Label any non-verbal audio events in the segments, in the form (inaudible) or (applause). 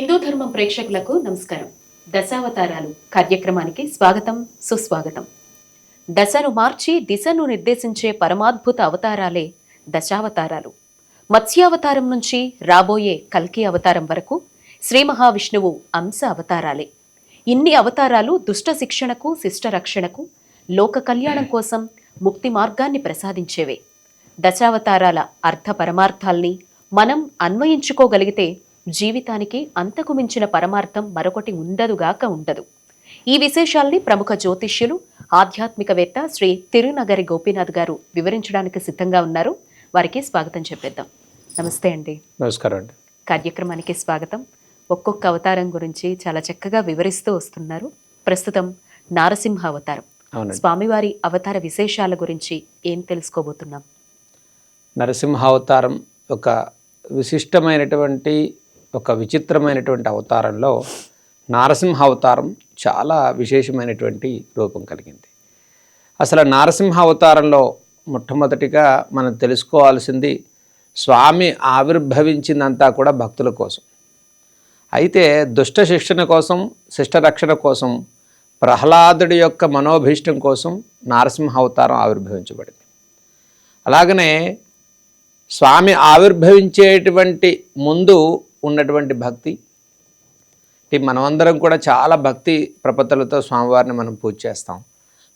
హిందూ ధర్మం ప్రేక్షకులకు నమస్కారం. దశావతారాలు కార్యక్రమానికి స్వాగతం సుస్వాగతం. దశను మార్చి దిశను నిర్దేశించే పరమాద్భుత అవతారాలే దశావతారాలు. మత్స్యావతారం నుంచి రాబోయే కల్కి అవతారం వరకు శ్రీ మహావిష్ణువు అంశ అవతారాలే. ఇన్ని అవతారాలు దుష్ట శిక్షణకు శిష్ట రక్షణకు లోక కళ్యాణం కోసం ముక్తి మార్గాన్ని ప్రసాదించేవే. దశావతారాల అర్థ పరమార్థాల్ని మనం అన్వయించుకోగలిగితే జీవితానికి అంతకు మించిన పరమార్థం మరొకటి ఉండదుగాక ఉండదు. ఈ విశేషాల్ని ప్రముఖ జ్యోతిష్యులు ఆధ్యాత్మికవేత్త శ్రీ తిరునగరి గోపీనాథ్ గారు వివరించడానికి సిద్ధంగా ఉన్నారు. వారికి స్వాగతం చెప్పేద్దాం. నమస్తే అండి. నమస్కారం అండి. కార్యక్రమానికి స్వాగతం. ఒక్కొక్క అవతారం గురించి చాలా చక్కగా వివరిస్తూ వస్తున్నారు. ప్రస్తుతం నారసింహ అవతారం. స్వామివారి అవతార విశేషాల గురించి ఏం తెలుసుకోబోతున్నాం? నరసింహావతారం ఒక విశిష్టమైనటువంటి ఒక విచిత్రమైనటువంటి అవతారంలో నారసింహావతారం చాలా విశేషమైనటువంటి రూపం కలిగింది. అసలు నారసింహ అవతారంలో మొట్టమొదటిగా మనం తెలుసుకోవాల్సింది స్వామి ఆవిర్భవించిందంతా కూడా భక్తుల కోసం. అయితే దుష్ట శిక్షణ కోసం శిష్ట రక్షణ కోసం ప్రహ్లాదుడి యొక్క మనోభీష్టం కోసం నారసింహ అవతారం ఆవిర్భవించబడింది. అలాగనే స్వామి ఆవిర్భవించేటువంటి ముందు ఉన్నటువంటి భక్తి. ఈ మనమందరం కూడా చాలా భక్తి ప్రపత్తులతో స్వామివారిని మనం పూజ చేస్తాం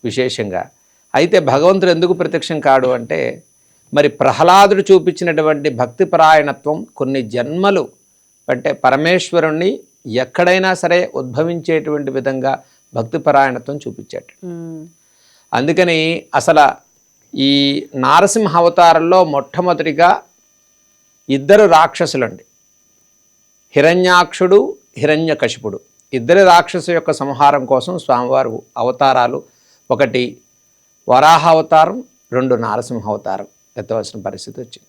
విశేషంగా. అయితే భగవంతుడు ఎందుకు ప్రత్యక్షం కాడు అంటే మరి ప్రహ్లాదుడు చూపించినటువంటి భక్తి పరాయణత్వం కొన్ని జన్మలు అంటే పరమేశ్వరుణ్ణి ఎక్కడైనా సరే ఉద్భవించేటువంటి విధంగా భక్తి పరాయణత్వం చూపించాడు అందుకని అసలు ఈ నారసింహ అవతారంలో మొట్టమొదటిగా ఇద్దరు రాక్షసులండి. హిరణ్యాక్షుడు హిరణ్యకశిపుడు. ఇద్దరు రాక్షసు యొక్క సంహారం కోసం స్వామివారు అవతారాలు. ఒకటి వరాహ అవతారం రెండు నారసింహ అవతారం ఎత్తవలసిన పరిస్థితి వచ్చింది.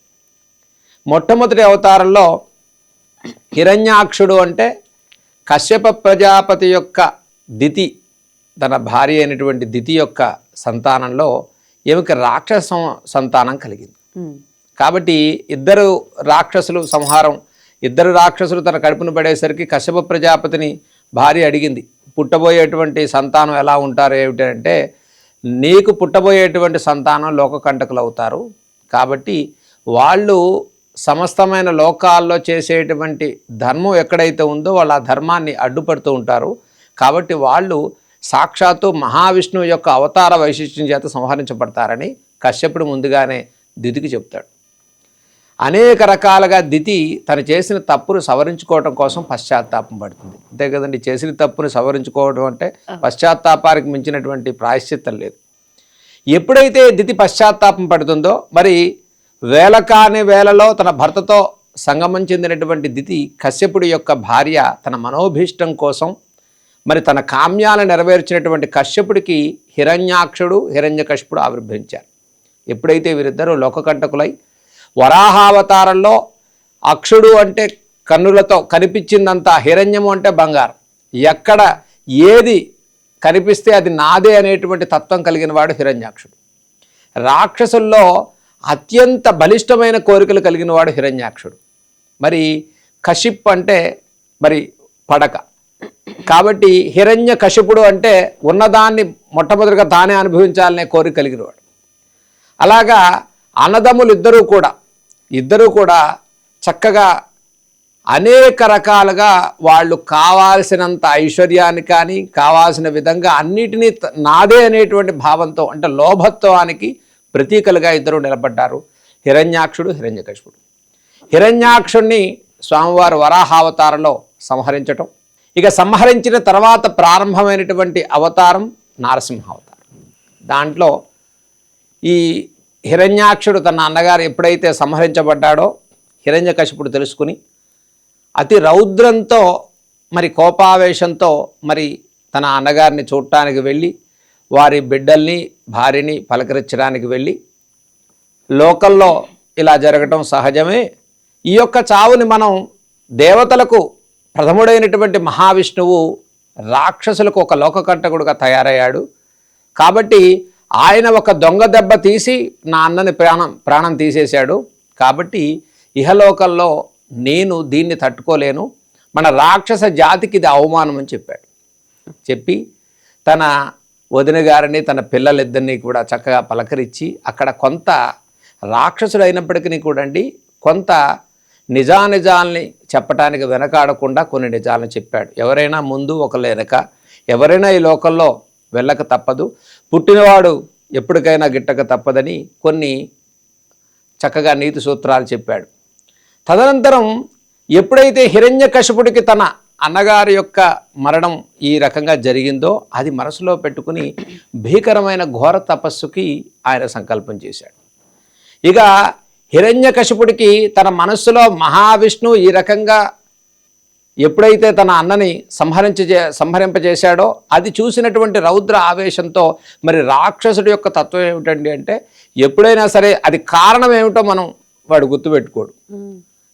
మొట్టమొదటి అవతారంలో హిరణ్యాక్షుడు అంటే కశ్యప ప్రజాపతి యొక్క దితి తన భార్య అయినటువంటి దితి యొక్క సంతానంలో ఈమెకి రాక్షస సంతానం కలిగింది. కాబట్టి ఇద్దరు రాక్షసులు సంహారం ఇద్దరు రాక్షసులు తన కడుపును పడేసరికి కశ్యప ప్రజాపతిని భార్య అడిగింది పుట్టబోయేటువంటి సంతానం ఎలా ఉంటారు? ఏమిటంటే నీకు పుట్టబోయేటువంటి సంతానం లోకకంటకులు అవుతారు కాబట్టి వాళ్ళు సమస్తమైన లోకాల్లో చేసేటువంటి ధర్మం ఎక్కడైతే ఉందో వాళ్ళు ఆ ధర్మాన్ని అడ్డుపడుతూ ఉంటారు. కాబట్టి వాళ్ళు సాక్షాత్తు మహావిష్ణువు యొక్క అవతార వైశిష్ట్యం చేత సంహరించబడతారని కశ్యపుడు ముందుగానే దిదికి చెప్తాడు. అనేక రకాలుగా దితి తను చేసిన తప్పును సవరించుకోవడం కోసం పశ్చాత్తాపం పడుతుంది. అంతే కదండి చేసిన తప్పును సవరించుకోవడం అంటే పశ్చాత్తాపానికి మించినటువంటి ప్రాయశ్చిత్తం లేదు. ఎప్పుడైతే దితి పశ్చాత్తాపం పడుతుందో మరి వేల కాని వేలలో తన భర్తతో సంగమం చెందినటువంటి దితి కశ్యపుడి యొక్క భార్య తన మనోభీష్టం కోసం మరి తన కామ్యాలను నెరవేర్చినటువంటి కశ్యపుడికి హిరణ్యాక్షుడు హిరణ్యకశ్యపుడు ఆవిర్భవించారు. ఎప్పుడైతే వీరిద్దరూ లోకకంటకులై వరాహావతారంలో అక్షుడు అంటే కన్నులతో కనిపించిందంతా హిరణ్యము అంటే బంగారం. ఎక్కడ ఏది కనిపిస్తే అది నాదే అనేటువంటి తత్వం కలిగిన వాడు హిరణ్యాక్షుడు. రాక్షసుల్లో అత్యంత బలిష్టమైన కోరికలు కలిగిన వాడు హిరణ్యాక్షుడు. మరి కశిప్ అంటే మరి పడక. కాబట్టి హిరణ్య కశిపుడు అంటే ఉన్నదాన్ని మొట్టమొదటిగా తానే అనుభవించాలనే కోరిక కలిగినవాడు అలాగా అన్నదమ్ములు ఇద్దరూ కూడా ఇద్దరూ కూడా చక్కగా అనేక రకాలుగా వాళ్ళు కావాల్సినంత ఐశ్వర్యాన్ని కానీ కావాల్సిన విధంగా అన్నిటినీ నాదే అనేటువంటి భావంతో అంటే లోభత్వానికి ప్రతీకలుగా ఇద్దరు నిలబడ్డారు. హిరణ్యాక్షుడు హిరణ్యకశిపుడు. హిరణ్యాక్షుణ్ణి స్వామివారు వరాహావతారంలో సంహరించటం. ఇక సంహరించిన తర్వాత ప్రారంభమైనటువంటి అవతారం నారసింహ అవతారం దాంట్లో ఈ హిరణ్యాక్షుడు తన అన్నగారు ఎప్పుడైతే సంహరించబడ్డాడో హిరణ్యకశిపుడు తెలుసుకుని అతి రౌద్రంతో మరి కోపావేశంతో మరి తన అన్నగారిని చూడటానికి వెళ్ళి వారి బిడ్డల్ని భార్యని పలకరించడానికి వెళ్ళి లోకల్లో ఇలా జరగటం సహజమే. ఈ యొక్క చావుని మనం దేవతలకు ప్రథముడైనటువంటి మహావిష్ణువు రాక్షసులకు ఒక లోకకంటకుడుగా తయారయ్యాడు. కాబట్టి ఆయన ఒక దొంగ దెబ్బ తీసి నా అన్నని ప్రాణం ప్రాణం తీసేశాడు. కాబట్టి ఇహలోకంలో నేను దీన్ని తట్టుకోలేను. మన రాక్షస జాతికి ఇది అవమానం అని చెప్పాడు. చెప్పి తన వదిన గారిని తన పిల్లలిద్దరినీ కూడా చక్కగా పలకరించి అక్కడ కొంత రాక్షసుడు అయినప్పటికీ కూడా అండి కొంత నిజానిజాల్ని చెప్పటానికి వెనకాడకుండా కొన్ని నిజాలను చెప్పాడు. ఎవరైనా ముందు ఒకరు వెనక ఎవరైనా ఈ లోకంలో వెళ్ళక తప్పదు. పుట్టినవాడు ఎప్పటికైనా గిట్టక తప్పదని కొన్ని చక్కగా నీతి సూత్రాలు చెప్పాడు. తదనంతరం ఎప్పుడైతే హిరణ్యకశపుడికి తన అన్నగారి యొక్క మరణం ఈ రకంగా జరిగిందో అది మనసులో పెట్టుకుని భీకరమైన ఘోర తపస్సుకి ఆయన సంకల్పం చేశాడు. ఇక హిరణ్యకశపుడికి తన మనస్సులో మహావిష్ణువు ఈ రకంగా ఎప్పుడైతే తన అన్నని సంహరించ సంహరింపజేశాడో అది చూసినటువంటి రౌద్ర ఆవేశంతో మరి రాక్షసుడి యొక్క తత్వం ఏమిటండి అంటే ఎప్పుడైనా సరే అది కారణం ఏమిటో మనం వాడు గుర్తుపెట్టుకోడు.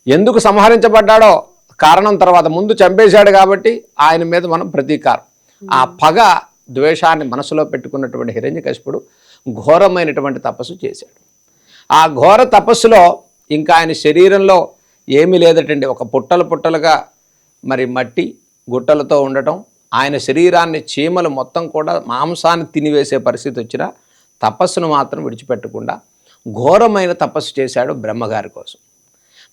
ఎందుకు సంహరించబడ్డాడో కారణం తర్వాత ముందు చంపేశాడు కాబట్టి ఆయన మీద మనం ప్రతీకారం. ఆ పగ ద్వేషాన్ని మనసులో పెట్టుకున్నటువంటి హిరణ్యకశిపుడు ఘోరమైనటువంటి తపస్సు చేశాడు. ఆ ఘోర తపస్సులో ఇంకా ఆయన శరీరంలో ఏమీ లేదటండి. ఒక పుట్టలు పుట్టలుగా మరి మట్టి గుట్టలతో ఉండటం ఆయన శరీరాన్ని చీమలు మొత్తం కూడా మాంసాన్ని తినివేసే పరిస్థితి వచ్చినా తపస్సును మాత్రం విడిచిపెట్టకుండా ఘోరమైన తపస్సు చేశాడు బ్రహ్మగారి కోసం.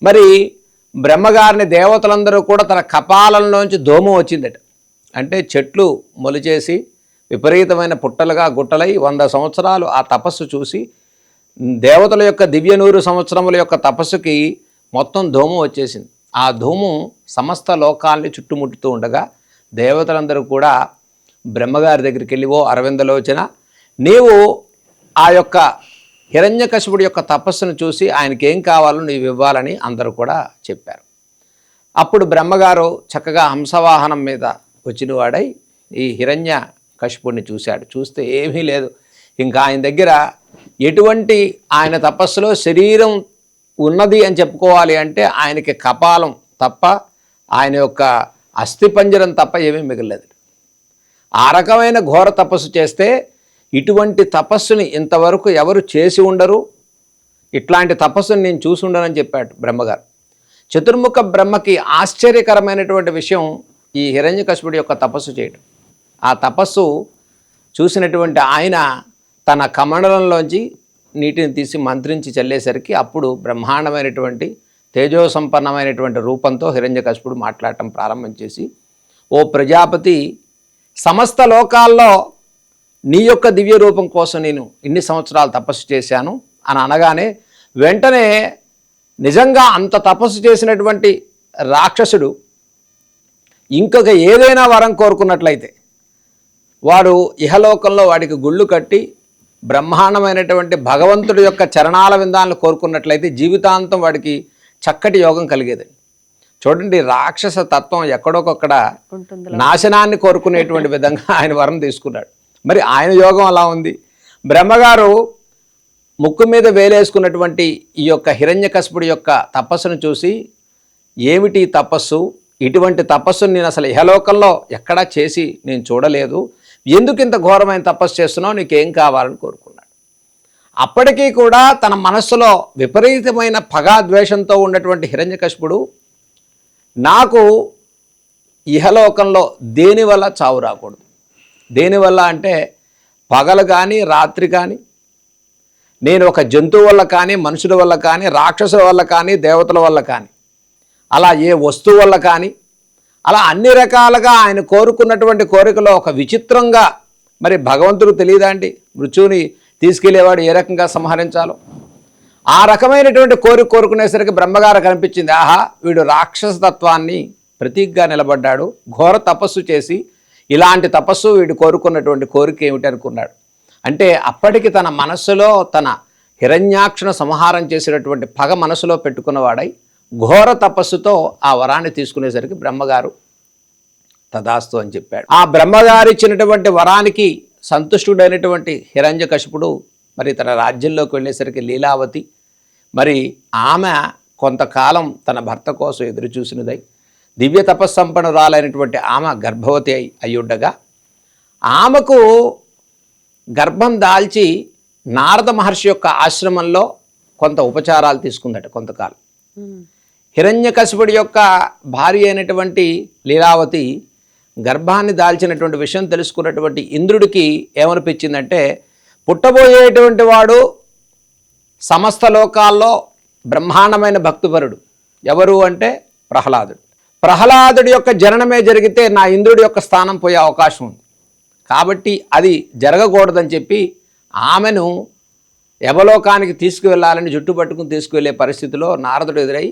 మరి బ్రహ్మగారిని దేవతలందరూ కూడా తన కపాలంలోంచి దోమ వచ్చిందట. అంటే చెట్లు మొలిచేసి విపరీతమైన పుట్టలుగా గుట్టలై వంద సంవత్సరాలు ఆ తపస్సు చూసి దేవతల యొక్క దివ్య నూరు సంవత్సరముల యొక్క తపస్సుకి మొత్తం దోమ వచ్చేసింది. ఆ ధూము సమస్త లోకాల్ని చుట్టుముట్టుతూ ఉండగా దేవతలందరూ కూడా బ్రహ్మగారి దగ్గరికి వెళ్ళి ఓ అరవిందలోచన నీవు ఆ యొక్క హిరణ్యకశిపుడి యొక్క తపస్సును చూసి ఆయనకి ఏం కావాలో నీవు ఇవ్వాలని అందరూ కూడా చెప్పారు. అప్పుడు బ్రహ్మగారు చక్కగా హంసవాహనం మీద వచ్చిన వాడై ఈ హిరణ్య కశిపుడిని చూశాడు. చూస్తే ఏమీ లేదు. ఇంకా ఆయన దగ్గర ఎటువంటి ఆయన తపస్సులో శరీరం ఉన్నది అని చెప్పుకోవాలి అంటే ఆయనకి కపాలం తప్ప ఆయన యొక్క అస్థిపంజరం తప్ప ఏమీ మిగలలేదు. ఆ రకమైన ఘోర తపస్సు చేస్తే ఇటువంటి తపస్సుని ఇంతవరకు ఎవరు చేసి ఉండరు. ఇట్లాంటి తపస్సుని నేను చూసి ఉండనని చెప్పాడు బ్రహ్మగారు. చతుర్ముఖ బ్రహ్మకి ఆశ్చర్యకరమైనటువంటి విషయం ఈ హిరణ్యకశిపుడి యొక్క తపస్సు చేయడం ఆ తపస్సు చూసినటువంటి ఆయన తన కమండలంలోంచి నీటిని తీసి మంత్రించి చల్లేసరికి అప్పుడు బ్రహ్మాండమైనటువంటి తేజోసంపన్నమైనటువంటి రూపంతో హిరణ్యకశిపుడు మాట్లాడటం ప్రారంభం చేసి ఓ ప్రజాపతి సమస్త లోకాల్లో నీ యొక్క దివ్య రూపం కోసం నేను ఇన్ని సంవత్సరాలు తపస్సు చేశాను అని అనగానే వెంటనే నిజంగా అంత తపస్సు చేసినటువంటి రాక్షసుడు ఇంకొక ఏదైనా వరం కోరుకున్నట్లయితే వాడు ఇహలోకంలో వాడికి గుళ్ళు కట్టి బ్రహ్మాండమైనటువంటి భగవంతుడి యొక్క చరణాల విందాలను కోరుకున్నట్లయితే జీవితాంతం వాడికి చక్కటి యోగం కలిగేది చూడండి రాక్షస తత్వం ఎక్కడొకక్కడ నాశనాన్ని కోరుకునేటువంటి విధంగా ఆయన వరం తీసుకున్నాడు. మరి ఆయన యోగం అలా ఉంది? బ్రహ్మగారు ముక్కు మీద వేలేసుకున్నటువంటి ఈ యొక్క హిరణ్యకశపుడి యొక్క తపస్సును చూసి ఏమిటి తపస్సు? ఇటువంటి తపస్సును నేను అసలు ఇహలోకంలో ఎక్కడా చేసి నేను చూడలేదు. ఎందుకు ఇంత ఘోరమైన తపస్సు చేస్తున్నావు? నీకేం కావాలని కోరుకున్నాడు. అప్పటికీ కూడా తన మనస్సులో విపరీతమైన పగా ద్వేషంతో ఉన్నటువంటి హిరణ్యకశిపుడు నాకు ఇహలోకంలో దేనివల్ల చావు రాకూడదు? దేనివల్ల అంటే పగలు కానీ రాత్రి కానీ నేను ఒక జంతువు వల్ల కానీ మనుషుల వల్ల కానీ రాక్షసుల వల్ల కానీ దేవతల వల్ల కానీ అలా ఏ వస్తువు వల్ల కానీ అలా అన్ని రకాలుగా ఆయన కోరుకున్నటువంటి కోరికలో ఒక విచిత్రంగా మరి భగవంతుడు తెలియదా అండి? మృత్యువుని తీసుకెళ్ళేవాడు ఏ రకంగా సంహరించాలో? ఆ రకమైనటువంటి కోరిక కోరుకునేసరికి బ్రహ్మగారు కనిపించింది ఆహా వీడు రాక్షస తత్వాన్ని ప్రతీకగా నిలబడ్డాడు ఘోర తపస్సు చేసి ఇలాంటి తపస్సు వీడు కోరుకున్నటువంటి కోరిక ఏమిటి? అనుకున్నాడు. అంటే అప్పటికి తన మనస్సులో తన హిరణ్యాక్షను సంహారం చేసినటువంటి పగ మనసులో పెట్టుకున్నవాడై ఘోర తపస్సుతో ఆ వరాన్ని తీసుకునేసరికి బ్రహ్మగారు తదాస్తు అని చెప్పాడు. ఆ బ్రహ్మగారు ఇచ్చినటువంటి వరానికి సంతుష్టుడైనటువంటి హిరణ్యకశిపుడు మరి తన రాజ్యంలోకి వెళ్ళేసరికి లీలావతి. మరి ఆమె కొంతకాలం తన భర్త కోసం ఎదురు చూసినదై దివ్య తపస్సంపన్నురాలైనటువంటి ఆమె గర్భవతి అయి అయ్యుండగా ఆమెకు గర్భం దాల్చి నారద మహర్షి యొక్క ఆశ్రమంలో కొంత ఉపచారాలు తీసుకుందట కొంతకాలం. హిరణ్యకశిపుడి యొక్క భార్య అయినటువంటి లీలావతి గర్భాన్ని దాల్చినటువంటి విషయం తెలుసుకున్నటువంటి ఇంద్రుడికి ఏమనిపించిందంటే పుట్టబోయేటువంటి వాడు సమస్త లోకాల్లో బ్రహ్మాండమైన భక్తిపరుడు. ఎవరు అంటే ప్రహ్లాదుడు. ప్రహ్లాదుడి యొక్క జననమే జరిగితే నా ఇంద్రుడి యొక్క స్థానం పోయే అవకాశం ఉంది. కాబట్టి అది జరగకూడదని చెప్పి ఆమెను యవలోకానికి తీసుకువెళ్ళాలని జుట్టు పట్టుకుని తీసుకువెళ్ళే పరిస్థితిలో నారదుడు ఎదురై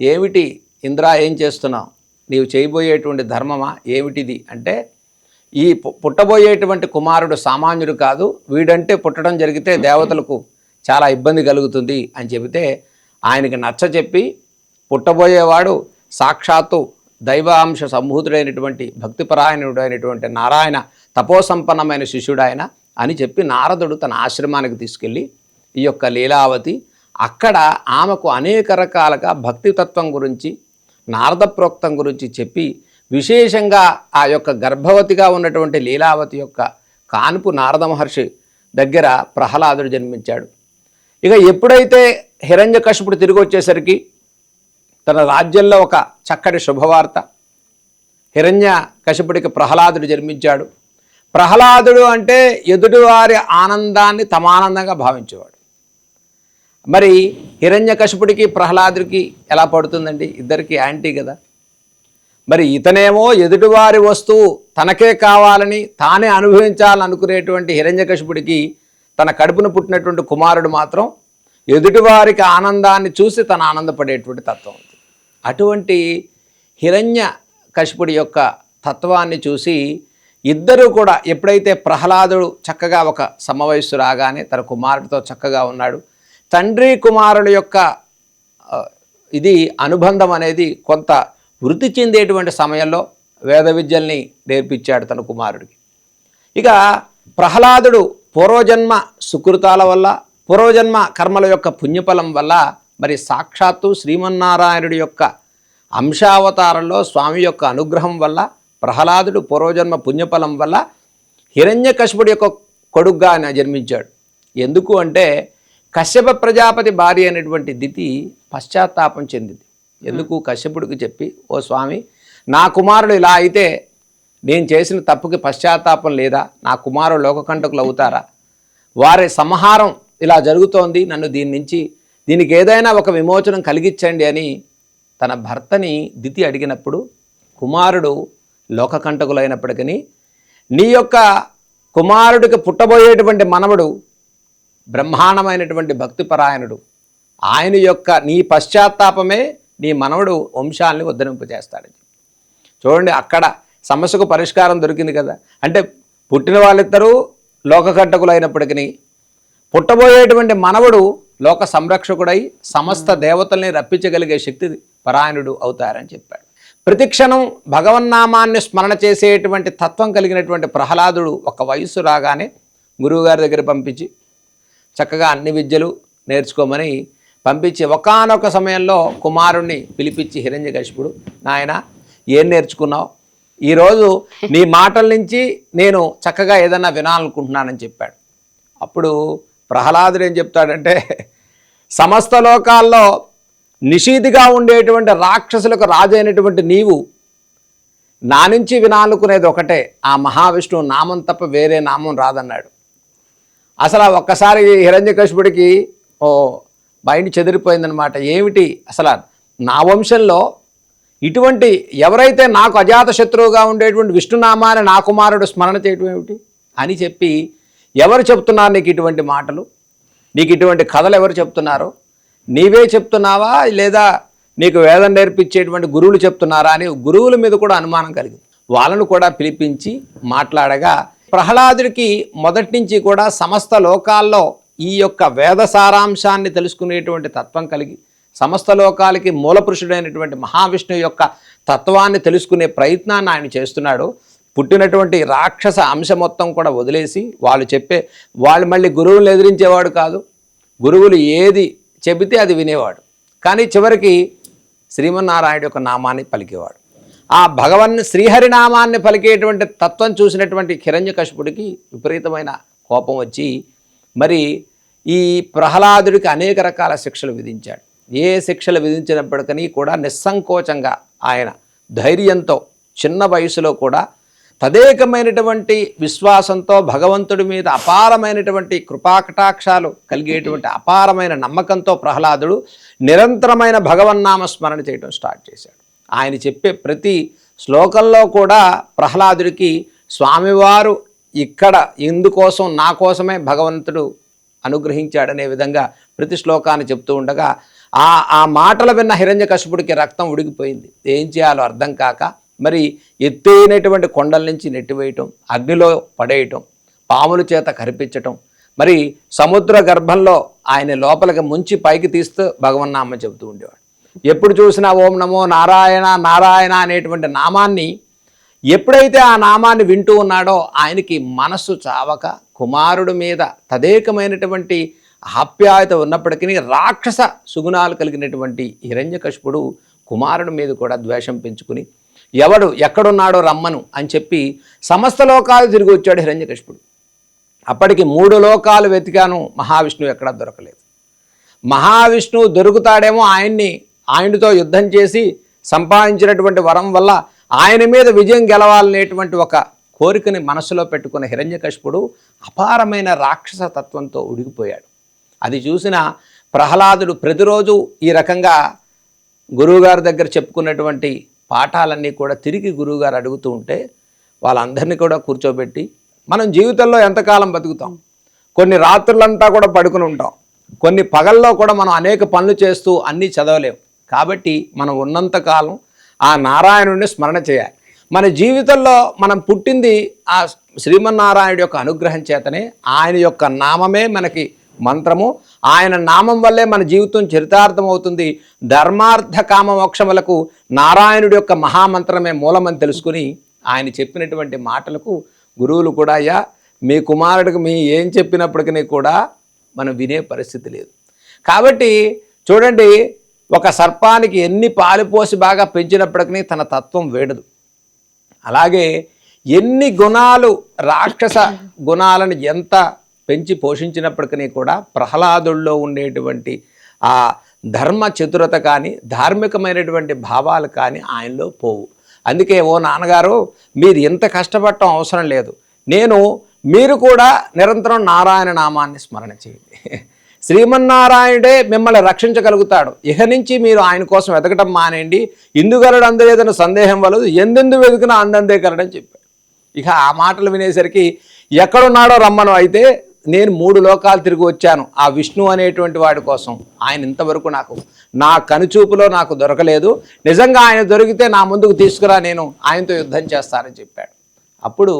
ఏమిటి ఇంద్ర ఏం చేస్తున్నావు? నీవు చేయబోయేటువంటి ధర్మమా? ఏమిటిది? అంటే ఈ పు- పుట్టబోయేటువంటి కుమారుడు సామాన్యుడు కాదు వీడంటే పుట్టడం జరిగితే దేవతలకు చాలా ఇబ్బంది కలుగుతుంది అని చెబితే ఆయనకి నచ్చ చెప్పి పుట్టబోయేవాడు సాక్షాత్తు దైవాంశ సంభూతుడైనటువంటి భక్తిపరాయణుడు అయినటువంటి నారాయణ తపోసంపన్నమైన శిష్యుడు ఆయన అని చెప్పి నారదుడు తన ఆశ్రమానికి తీసుకెళ్ళి ఈ యొక్క లీలావతి అక్కడ ఆమెకు అనేక రకాలుగా భక్తితత్వం గురించి నారద ప్రోక్తం గురించి చెప్పి విశేషంగా ఆ యొక్క గర్భవతిగా ఉన్నటువంటి లీలావతి యొక్క కాన్పు నారద మహర్షి దగ్గర ప్రహ్లాదుడు జన్మించాడు. ఇక ఎప్పుడైతే హిరణ్యకశిపుడు తిరిగి వచ్చేసరికి తన రాజ్యంలో ఒక చక్కటి శుభవార్త హిరణ్య కశిపుడికి ప్రహ్లాదుడు జన్మించాడు. ప్రహ్లాదుడు అంటే ఎదుటివారి ఆనందాన్ని తమానందంగా భావించేవాడు. మరి హిరణ్యకశపుడికి ప్రహ్లాదుడికి ఎలా పడుతుందండి? ఇద్దరికి యాంటీ కదా. మరి ఇతనేమో ఎదుటివారి వస్తువు తనకే కావాలని తానే అనుభవించాలనుకునేటువంటి హిరణ్యకశపుడికి హిరణ్యకశిపుడికి తన కడుపును పుట్టినటువంటి కుమారుడు మాత్రం ఎదుటివారికి ఆనందాన్ని చూసి తన ఆనందపడేటువంటి తత్వం ఉంది అటువంటి హిరణ్య కశిపుడి యొక్క తత్వాన్ని చూసి ఇద్దరూ కూడా ఎప్పుడైతే ప్రహ్లాదుడు చక్కగా ఒక సమవయస్సు రాగానే తన కుమారుడితో చక్కగా ఉన్నాడు తండ్రి కుమారుల యొక్క ఇది అనుబంధం అనేది కొంత వృద్ధి చెందేటువంటి సమయంలో వేద విద్యల్ని నేర్పించాడు తన కుమారుడికి. ఇక ప్రహ్లాదుడు పూర్వజన్మ సుకృతాల వల్ల పూర్వజన్మ కర్మల యొక్క పుణ్యఫలం వల్ల మరి సాక్షాత్తు శ్రీమన్నారాయణుడి యొక్క అంశావతారంలో స్వామి యొక్క అనుగ్రహం వల్ల ప్రహ్లాదుడు పూర్వజన్మ పుణ్యఫలం వల్ల హిరణ్యకశిపుడి యొక్క కొడుగ్గా ఆయన జన్మించాడు. ఎందుకు అంటే కశ్యప ప్రజాపతి భార్య అయినటువంటి దితి పశ్చాత్తాపం చెందింది. ఎందుకు? కశ్యపుడికి చెప్పి ఓ స్వామి నా కుమారుడు ఇలా అయితే నేను చేసిన తప్పుకి పశ్చాత్తాపం లేదా? నా కుమారుడు లోకకంటకులు అవుతారా? వారి సంహారం ఇలా జరుగుతోంది. నన్ను దీని నుంచి దీనికి ఏదైనా ఒక విమోచనం కలిగించండి అని తన భర్తని దితి అడిగినప్పుడు కుమారుడు లోకకంటకులైనప్పటికీ నీ యొక్క కుమారుడికి పుట్టబోయేటువంటి మనవడు బ్రహ్మాండమైనటువంటి భక్తిపరాయణుడు. ఆయన యొక్క నీ పశ్చాత్తాపమే నీ మనవడు వంశాలని ఉద్ధరింపజేస్తాడు చూడండి అక్కడ సమస్యకు పరిష్కారం దొరికింది కదా. అంటే పుట్టిన వాళ్ళిద్దరూ లోకకంటకులు అయినప్పటికీ పుట్టబోయేటువంటి మనవడు లోక సంరక్షకుడై సమస్త దేవతల్ని రప్పించగలిగే శక్తి పరాయణుడు అవుతారని చెప్పాడు. ప్రతిక్షణం భగవన్నామాన్ని స్మరణ చేసేటువంటి తత్వం కలిగినటువంటి ప్రహ్లాదుడు ఒక వయస్సు రాగానే గురువుగారి దగ్గర పంపించి చక్కగా అన్ని విద్యలు నేర్చుకోమని పంపించి ఒకానొక సమయంలో కుమారుణ్ణి పిలిపించి హిరణ్యకశిపుడు నాయన ఏం నేర్చుకున్నావు? ఈరోజు నీ మాటల నుంచి నేను చక్కగా ఏదన్నా వినాలనుకుంటున్నానని చెప్పాడు. అప్పుడు ప్రహ్లాదుడు ఏం చెప్తాడంటే సమస్త లోకాల్లో నిషీదిగా ఉండేటువంటి రాక్షసులకు రాజు అయినటువంటి నీవు నా నుంచి వినాలనుకునేది ఒకటే. ఆ మహావిష్ణువు నామం తప్ప వేరే నామం రాదన్నాడు. అసలు ఒక్కసారి హిరణ్యకశిపుడికి ఓ మైండ్ చెదిరిపోయిందనమాట ఏమిటి? అసలు నా వంశంలో ఇటువంటి ఎవరైతే నాకు అజాత శత్రువుగా ఉండేటువంటి విష్ణునామాన్ని నా కుమారుడు స్మరణ చేయటం ఏమిటి? అని చెప్పి ఎవరు చెప్తున్నారు నీకు ఇటువంటి మాటలు? నీకు ఇటువంటి కథలు ఎవరు చెప్తున్నారు? నీవే చెప్తున్నావా? లేదా నీకు వేదం నేర్పించేటువంటి గురువులు చెప్తున్నారా? అని గురువుల మీద కూడా అనుమానం కలిగింది. వాళ్ళను కూడా పిలిపించి మాట్లాడగా ప్రహ్లాదుడికి మొదటి నుంచి కూడా సమస్త లోకాల్లో ఈ యొక్క వేద సారాంశాన్ని తెలుసుకునేటువంటి తత్వం కలిగి సమస్త లోకాలకి మూల పురుషుడైనటువంటి మహావిష్ణువు యొక్క తత్వాన్ని తెలుసుకునే ప్రయత్నాన్ని ఆయన చేస్తున్నాడు. పుట్టినటువంటి రాక్షస అంశ మొత్తం కూడా వదిలేసి వాళ్ళు చెప్పే వాళ్ళు మళ్ళీ గురువులు ఎదిరించేవాడు కాదు. గురువులు ఏది చెబితే అది వినేవాడు. కానీ చివరికి శ్రీమన్నారాయణ యొక్క నామాన్ని పలికేవాడు. ఆ భగవన్ శ్రీహరినామాన్ని పలికేటువంటి తత్వం చూసినటువంటి హిరణ్యకశిపుడికి విపరీతమైన కోపం వచ్చి మరి ఈ ప్రహ్లాదుడికి అనేక రకాల శిక్షలు విధించాడు. ఏ శిక్షలు విధించినప్పటికీ కూడా నిస్సంకోచంగా ఆయన ధైర్యంతో చిన్న వయసులో కూడా తదేకమైనటువంటి విశ్వాసంతో భగవంతుడి మీద అపారమైనటువంటి కృపాకటాక్షాలు కలిగేటువంటి అపారమైన నమ్మకంతో ప్రహ్లాదుడు నిరంతరమైన భగవన్నామ స్మరణ చేయడం స్టార్ట్ చేశాడు. ఆయన చెప్పే ప్రతి శ్లోకంలో కూడా ప్రహ్లాదుడికి స్వామివారు ఇక్కడ ఇందుకోసం నా కోసమే భగవంతుడు అనుగ్రహించాడనే విధంగా ప్రతి శ్లోకాన్ని చెప్తూ ఉండగా ఆ ఆ మాటలు విన్న హిరణ్యకశిపుడికి రక్తం ఉడికిపోయింది ఏం చేయాలో అర్థం కాక మరి ఎత్తైనటువంటి కొండల నుంచి నెట్టివేయటం అగ్నిలో పడేయటం పాముల చేత కరిపించటం మరి సముద్ర గర్భంలో ఆయన లోపలికి ముంచి పైకి తీస్తూ భగవన్నామ చెబుతూ ఉండేవాడు. ఎప్పుడు చూసినా ఓం నమో నారాయణ నారాయణ అనేటువంటి నామాన్ని ఎప్పుడైతే ఆ నామాన్ని వింటూ ఉన్నాడో ఆయనకి మనస్సు చావక కుమారుడు మీద తదేకమైనటువంటి ఆప్యాయత ఉన్నప్పటికీ రాక్షస సుగుణాలు కలిగినటువంటి హిరణ్యకశిపుడు కుమారుడి మీద కూడా ద్వేషం పెంచుకుని ఎవడు ఎక్కడున్నాడో రమ్మను అని చెప్పి సమస్త లోకాలు తిరిగి వచ్చాడు హిరణ్యకశిపుడు. అప్పటికి మూడు లోకాలు వెతికాను మహావిష్ణువు ఎక్కడా దొరకలేదు. మహావిష్ణువు దొరుకుతాడేమో ఆయన్ని ఆయనతో యుద్ధం చేసి సంపాదించినటువంటి వరం వల్ల ఆయన మీద విజయం గెలవాలనేటువంటి ఒక కోరికని మనసులో పెట్టుకున్న హిరణ్యకశిపుడు అపారమైన రాక్షస తత్వంతో ఉడిగిపోయాడు. అది చూసిన ప్రహ్లాదుడు ప్రతిరోజు ఈ రకంగా గురువుగారి దగ్గర చెప్పుకున్నటువంటి పాఠాలన్నీ కూడా తిరిగి గురువుగారు అడుగుతూ ఉంటే వాళ్ళందరినీ కూడా కూర్చోబెట్టి మనం జీవితంలో ఎంతకాలం బతుకుతాం? కొన్ని రాత్రులంతా కూడా పడుకుని ఉంటాం. కొన్ని పగల్లో కూడా మనం అనేక పనులు చేస్తూ అన్నీ చదవలేం. కాబట్టి మనం ఉన్నంతకాలం ఆ నారాయణుడిని స్మరణ చేయాలి. మన జీవితంలో మనం పుట్టింది ఆ శ్రీమన్నారాయణుడి యొక్క అనుగ్రహం చేతనే ఆయన యొక్క నామమే మనకి మంత్రము. ఆయన నామం వల్లే మన జీవితం చరితార్థం అవుతుంది ధర్మార్థ కామ మోక్షములకు నారాయణుడి యొక్క మహామంత్రమే మూలమని తెలుసుకుని ఆయన చెప్పినటువంటి మాటలకు గురువులు కూడా అయ్యా మీ కుమారుడికి మీ ఏం చెప్పినప్పటికీ కూడా మనం వినే పరిస్థితి లేదు. కాబట్టి చూడండి ఒక సర్పానికి ఎన్ని పాలు పోసి బాగా పెంచినప్పటికీ తన తత్వం వేడదు. అలాగే ఎన్ని గుణాలు రాక్షస గుణాలను ఎంత పెంచి పోషించినప్పటికీ కూడా ప్రహ్లాదుల్లో ఉండేటువంటి ఆ ధర్మ చతురత కానీ ధార్మికమైనటువంటి భావాలు కానీ ఆయనలో పోవు. అందుకే ఓ నాన్నగారు మీరు ఎంత కష్టపడటం అవసరం లేదు. నేను మీరు కూడా నిరంతరం నారాయణ నామాన్ని స్మరణ చేయండి. శ్రీమన్నారాయణుడే మిమ్మల్ని రక్షించగలుగుతాడు. ఇక నుంచి మీరు ఆయన కోసం వెతకటం మానేయండి. ఇందుగలడు అందలేదన్న సందేహం వలదు. ఎందెందు వెతికినా అందందే కరడని చెప్పాడు. ఇక ఆ మాటలు వినేసరికి ఎక్కడున్నాడో రమ్మను అయితే నేను మూడు లోకాలు తిరిగి వచ్చాను. ఆ విష్ణు అనేటువంటి వాడి కోసం. ఆయన ఇంతవరకు నాకు నా కనుచూపులో నాకు దొరకలేదు. నిజంగా ఆయన దొరికితే నా ముందుకు తీసుకురా నేను ఆయనతో యుద్ధం చేస్తానని చెప్పాడు. అప్పుడు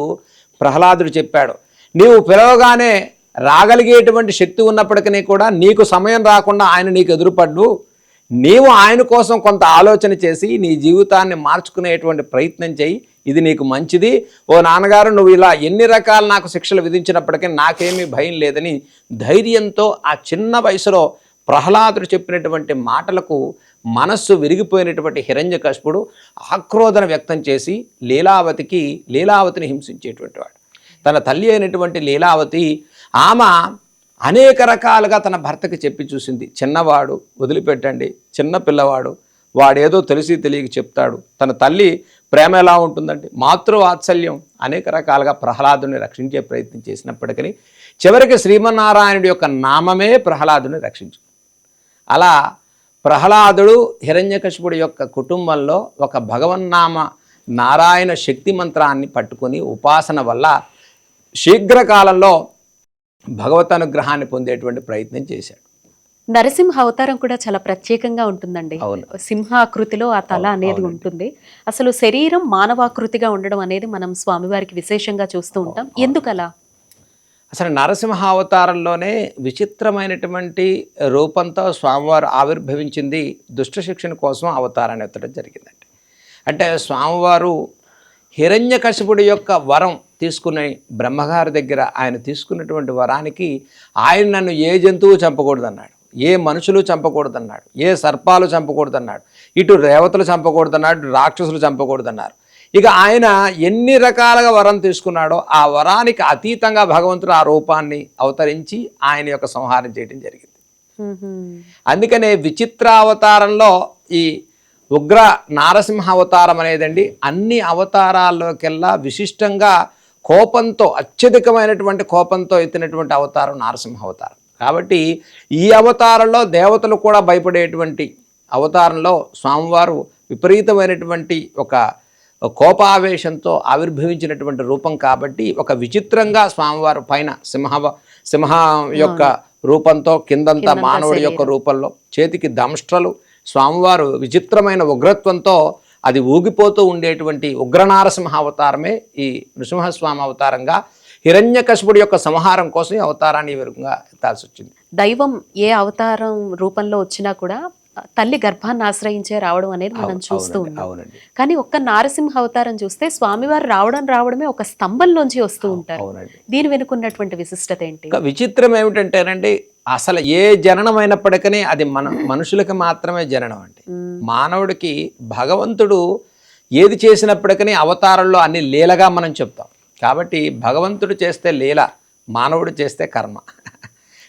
ప్రహ్లాదుడు చెప్పాడు నీవు పిలవగానే రాగలిగేటువంటి శక్తి ఉన్నప్పటికీ కూడా నీకు సమయం రాకుండా ఆయన నీకు ఎదురుపడ్డు. నీవు ఆయన కోసం కొంత ఆలోచన చేసి నీ జీవితాన్ని మార్చుకునేటువంటి ప్రయత్నం చేయి. ఇది నీకు మంచిది. ఓ నాన్నగారు నువ్వు ఇలా ఎన్ని రకాలు నాకు శిక్షలు విధించినప్పటికీ నాకేమీ భయం లేదని ధైర్యంతో ఆ చిన్న వయసులో ప్రహ్లాదుడు చెప్పినటువంటి మాటలకు మనస్సు విరిగిపోయినటువంటి హిరణ్యకశిపుడు ఆక్రోధన వ్యక్తం చేసి లీలావతికి లీలావతిని హింసించేటువంటి వాడు. తన తల్లి అయినటువంటి లీలావతి ఆమె అనేక రకాలుగా తన భర్తకి చెప్పి చూసింది. చిన్నవాడు వదిలిపెట్టండి చిన్న పిల్లవాడు వాడేదో తెలిసి తెలియక చెప్తాడు. తన తల్లి ప్రేమ ఎలా ఉంటుందండి మాతృవాత్సల్యం అనేక రకాలుగా ప్రహ్లాదుని రక్షించే ప్రయత్నం చేసినప్పటికీ చివరికి శ్రీమన్నారాయణుడి యొక్క నామమే ప్రహ్లాదుని రక్షించు అలా ప్రహ్లాదుడు హిరణ్యకశిపుడి యొక్క కుటుంబంలో ఒక భగవన్నామ నారాయణ శక్తి మంత్రాన్ని పట్టుకొని ఉపాసన వల్ల శీఘ్రకాలంలో భగవత్ అనుగ్రహాన్ని పొందేటువంటి ప్రయత్నం చేశాడు. నరసింహ అవతారం కూడా చాలా ప్రత్యేకంగా ఉంటుందండి. సింహాకృతిలో ఆ తల అనేది ఉంటుంది. అసలు శరీరం మానవాకృతిగా ఉండడం అనేది మనం స్వామివారికి విశేషంగా చూస్తూ ఉంటాం. ఎందుకలా? అసలు నరసింహ అవతారంలోనే విచిత్రమైనటువంటి రూపంతో స్వామివారు ఆవిర్భవించింది దుష్ట శిక్షణ కోసం అవతారాన్ని ఎత్తడం జరిగిందండి. అంటే స్వామివారు హిరణ్యకశిపుడి యొక్క వరం తీసుకునే బ్రహ్మగారి దగ్గర ఆయన తీసుకున్నటువంటి వరానికి ఆయన నన్ను ఏ జంతువు చంపకూడదన్నాడు ఏ మనుషులు చంపకూడదన్నాడు ఏ సర్పాలు చంపకూడదన్నాడు ఇటు రేవతలు చంపకూడదన్నాడు రాక్షసులు చంపకూడదన్నారు. ఇక ఆయన ఎన్ని రకాలుగా వరం తీసుకున్నాడో ఆ వరానికి అతీతంగా భగవంతుడు ఆ రూపాన్ని అవతరించి ఆయన యొక్క సంహారం చేయడం జరిగింది. అందుకనే విచిత్ర అవతారంలో ఈ ఉగ్ర నారసింహ అవతారం అనేదండి అన్ని అవతారాల్లోకెల్లా విశిష్టంగా కోపంతో అత్యధికమైనటువంటి కోపంతో ఎత్తినటువంటి అవతారం నారసింహ అవతారం కాబట్టి ఈ అవతారంలో దేవతలు కూడా భయపడేటువంటి అవతారంలో స్వామివారు విపరీతమైనటువంటి ఒక కోపావేశంతో ఆవిర్భవించినటువంటి రూపం కాబట్టి ఒక విచిత్రంగా స్వామివారు పైన సింహ సింహం యొక్క రూపంతో కిందంతా మానవుడి యొక్క రూపంలో చేతికి దంష్ట్రలు స్వామివారు విచిత్రమైన ఉగ్రత్వంతో అది ఊగిపోతూ ఉండేటువంటి ఉగ్రనారసింహ అవతారమే ఈ నృసింహస్వామి అవతారంగా హిరణ్యకశపుడి యొక్క సంహారం కోసం ఈ అవతారాన్ని ఈ విధంగా ఎత్తాల్సి వచ్చింది దైవం ఏ అవతారం రూపంలో వచ్చినా కూడా తల్లి గర్భాన్ని ఆశ్రయించే రావడం అనేది మనం చూస్తూ ఉన్నాం. అవునండి. కానీ ఒక్క నారసింహ అవతారం చూస్తే స్వామివారు రావడం రావడమే ఒక స్తంభంలోంచి వస్తూ ఉంటారు. దీని వెనుకున్నటువంటి విశిష్టత ఏంటి? విచిత్రం ఏమిటంటేనండి అసలు ఏ జననం అయినప్పటికీ అది మన (clears throat) మనుషులకి మాత్రమే జననం అండి. మానవుడికి భగవంతుడు ఏది చేసినప్పటికీ అవతారంలో అన్ని లీలగా మనం చెప్తాం. కాబట్టి భగవంతుడు చేస్తే లీల మానవుడు చేస్తే కర్మ.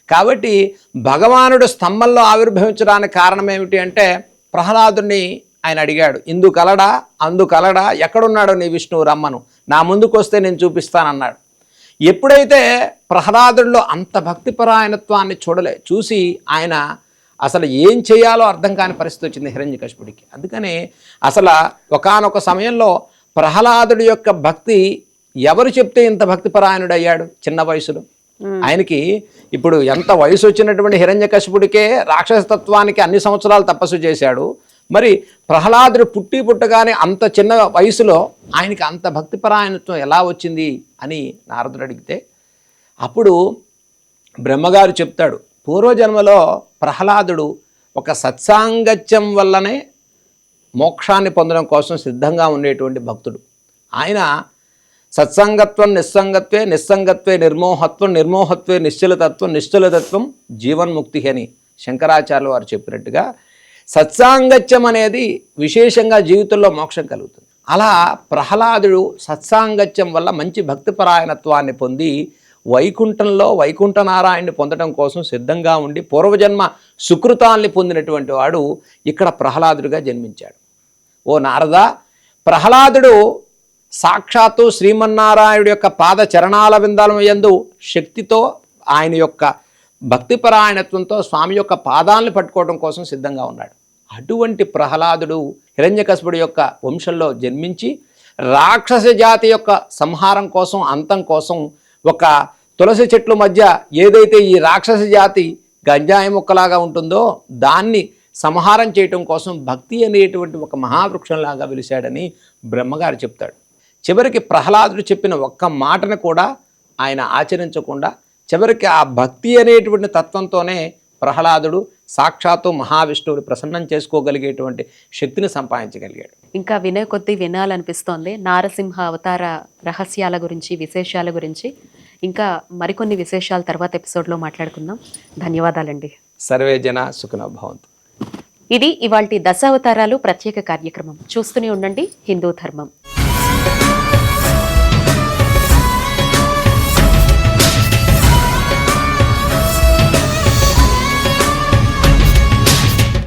కాబట్టి భగవానుడు స్తంభంలో ఆవిర్భవించడానికి కారణం ఏమిటి అంటే ప్రహ్లాదుని ఆయన అడిగాడు ఇందు కలడా? అందు కలడా? ఎక్కడున్నాడు నీ విష్ణువు రమ్మను. నా ముందుకు వస్తే నేను చూపిస్తానన్నాడు. ఎప్పుడైతే ప్రహ్లాదుడిలో అంత భక్తిపరాయణత్వాన్ని చూడలే చూసి ఆయన అసలు ఏం చేయాలో అర్థం కాని పరిస్థితి వచ్చింది హిరణ్యకశిపుడికి అందుకని అసలు ఒకానొక సమయంలో ప్రహ్లాదుడి యొక్క భక్తి ఎవరు చెప్తే ఇంత భక్తిపరాయణుడు అయ్యాడు చిన్న వయసులో? ఆయనకి ఇప్పుడు ఎంత వయసు వచ్చినటువంటి హిరణ్యకశిపుడికే రాక్షసతత్వానికి అన్ని సంవత్సరాలు తపస్సు చేశాడు. మరి ప్రహ్లాదుడు పుట్టి పుట్టగానే అంత చిన్న వయసులో ఆయనకి అంత భక్తిపరాయణత్వం ఎలా వచ్చింది అని నారదుడు అడిగితే అప్పుడు బ్రహ్మగారు చెప్తాడు పూర్వజన్మలో ప్రహ్లాదుడు ఒక సత్సాంగత్యం వల్లనే మోక్షాన్ని పొందడం కోసం సిద్ధంగా ఉండేటువంటి భక్తుడు. ఆయన సత్సంగత్వం నిస్సంగత్వే నిస్సంగత్వే నిర్మోహత్వం నిర్మోహత్వే నిశ్చలతత్వం నిశ్చలతత్వం జీవన్ముక్తి అని శంకరాచార్యులు వారు చెప్పినట్టుగా సత్సాంగత్యం అనేది విశేషంగా జీవితంలో మోక్షం కలుగుతుంది. అలా ప్రహ్లాదుడు సత్సాంగత్యం వల్ల మంచి భక్తిపరాయణత్వాన్ని పొంది వైకుంఠంలో వైకుంఠనారాయణ్ని పొందడం కోసం సిద్ధంగా ఉండి పూర్వజన్మ సుకృతాల్ని పొందినటువంటి వాడు ఇక్కడ ప్రహ్లాదుడిగా జన్మించాడు. ఓ నారద ప్రహ్లాదుడు సాక్షాత్తు శ్రీమన్నారాయణుడి యొక్క పాద చరణాల విందాలం ఎందు శక్తితో ఆయన యొక్క భక్తిపరాయణత్వంతో స్వామి యొక్క పాదాలను పట్టుకోవడం కోసం సిద్ధంగా ఉన్నాడు. అటువంటి ప్రహ్లాదుడు హిరణ్యకశపుడి యొక్క వంశంలో జన్మించి రాక్షస జాతి యొక్క సంహారం కోసం అంతం కోసం ఒక తులసి చెట్ల మధ్య ఏదైతే ఈ రాక్షస జాతి గంజాయి మొక్కలాగా ఉంటుందో దాన్ని సంహారం చేయటం కోసం భక్తి అనేటువంటి ఒక మహావృక్షంలాగా వెలిశాడని బ్రహ్మగారు చెప్తాడు. చివరికి ప్రహ్లాదుడు చెప్పిన ఒక్క మాటను కూడా ఆయన ఆచరించకుండా చివరికి ఆ భక్తి అనేటువంటి తత్వంతోనే ప్రహ్లాదుడు సాక్షాత్తు మహావిష్ణువుని ప్రసన్నం చేసుకోగలిగేటువంటి శక్తిని సంపాదించగలిగాడు. ఇంకా వినే కొద్దీ వినాలనిపిస్తోంది. నారసింహ అవతార రహస్యాల గురించి విశేషాల గురించి. ఇంకా మరికొన్ని విశేషాల తర్వాత ఎపిసోడ్లో మాట్లాడుకుందాం. ధన్యవాదాలండి. సర్వే జన సుఖన భవంతు. ఇది ఇవాల్టి దశావతారాలు ప్రత్యేక కార్యక్రమం. చూస్తూనే ఉండండి. హిందూ ధర్మం.